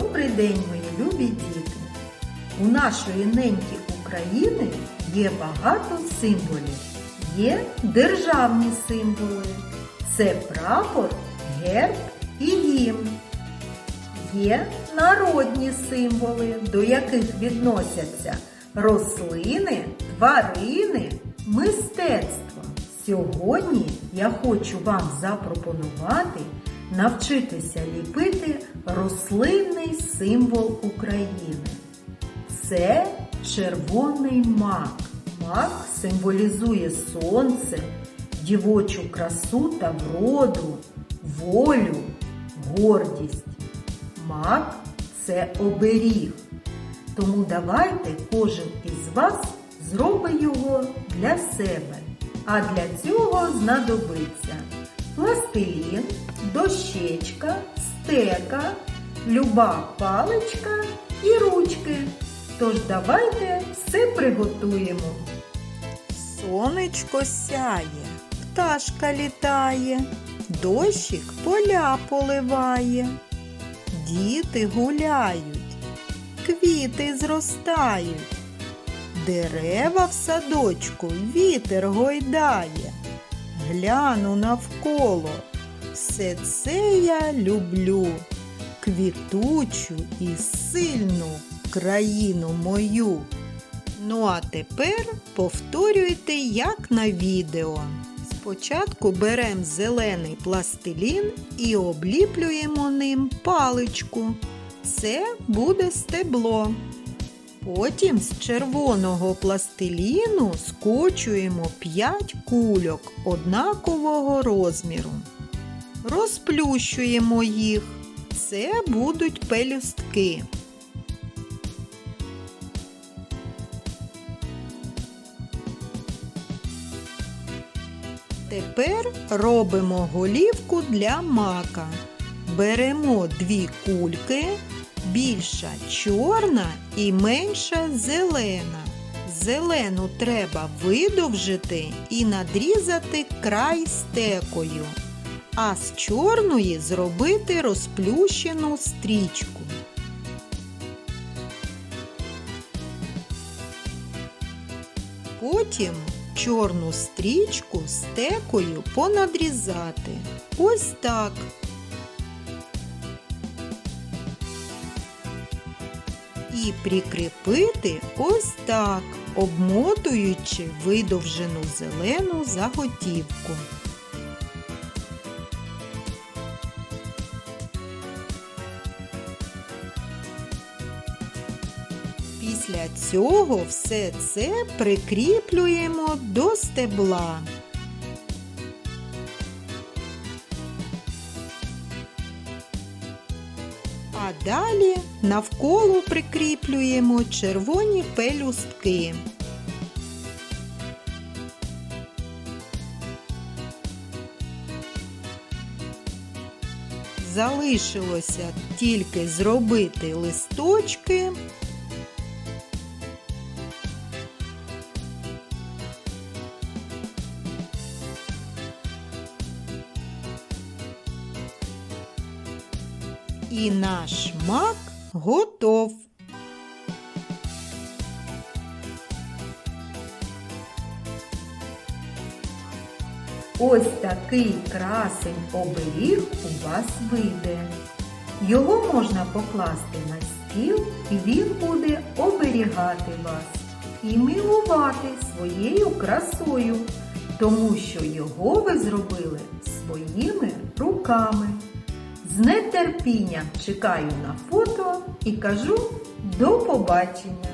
Добрий день, мої любі діти! У нашої неньки України є багато символів. Є державні символи. Це прапор, герб і гімн. Є народні символи, до яких відносяться рослини, тварини, мистецтво. Сьогодні я хочу вам запропонувати навчитися ліпити рослинний символ України. Це червоний мак. Мак символізує сонце, дівочу красу та вроду, волю, гордість. Мак це оберіг. Тому давайте кожен із вас зробить його для себе. А для цього знадобиться пластилін, дощечка, стека, люба паличка і ручки. Тож давайте все приготуємо. Сонечко сяє, пташка літає, дощик поля поливає, діти гуляють, квіти зростають, дерева в садочку вітер гойдає. Гляну навколо, все це я люблю, квітучу і сильну країну мою. Ну а тепер повторюйте як на відео. Спочатку беремо зелений пластилін і обліплюємо ним паличку. Це буде стебло. Потім з червоного пластиліну скочуємо 5 кульок однакового розміру. Розплющуємо їх. Це будуть пелюстки. Тепер робимо голівку для мака. Беремо дві кульки, більша чорна і менша зелена. Зелену треба видовжити і надрізати край стекою, а з чорної зробити розплющену стрічку. Потім чорну стрічку стекою понадрізати. Ось так. І прикріпити ось так, обмотуючи видовжену зелену заготівку. Після цього все це прикріплюємо до стебла. А далі навколо прикріплюємо червоні пелюстки. Залишилося тільки зробити листочки. І наш мак готов. Ось такий красень оберіг у вас вийде. Його можна покласти на стіл і він буде оберігати вас і милувати своєю красою, тому що його ви зробили своїми руками. З нетерпінням чекаю на фото і кажу до побачення!